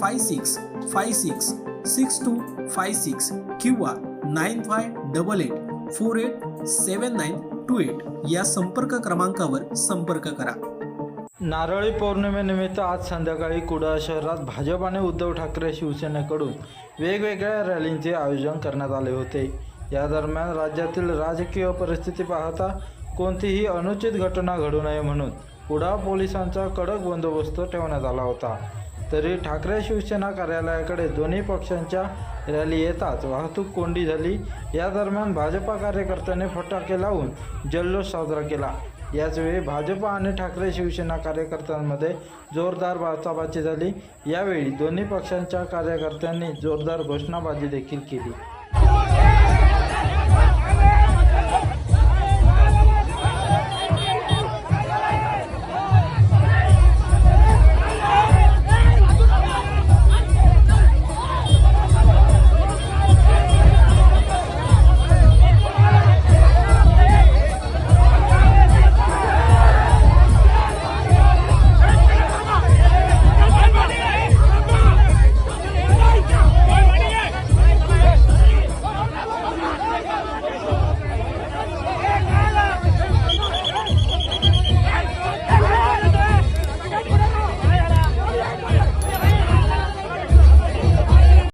five six five six six two five six किंवा nine five double eight four eight seven nine two eight या संपर्क क्रमांकावर संपर्क करा. नारळी पौर्णिमेनिमित्त आज संध्याकाळी कुडाळ शहरात भाजप आणि उद्धव ठाकरे शिवसेनेकडून वेगवेगळ्या रॅलींचे आयोजन करण्यात आले होते. या दरम्यान राज्यातील राजकीय परिस्थिती पाहता कोणतीही अनुचित घटना घडू नये म्हणून कुडाळ पोलिसांचा कडक बंदोबस्त ठेवण्यात आला होता. तरी ठाकरे शिवसेना कार्यालयाकडे दोन्ही पक्षांच्या रॅली येताच वाहतूक कोंडी झाली. या दरम्यान भाजपा कार्यकर्त्यांनी फटाके लावून जल्लोष साजरा केला. याचवेळी भाजप आणि ठाकरे शिवसेना कार्यकर्त्यांमध्ये जोरदार बाचाबाची झाली. यावेळी दोन्ही पक्षांच्या कार्यकर्त्यांनी जोरदार घोषणाबाजी देखील केली.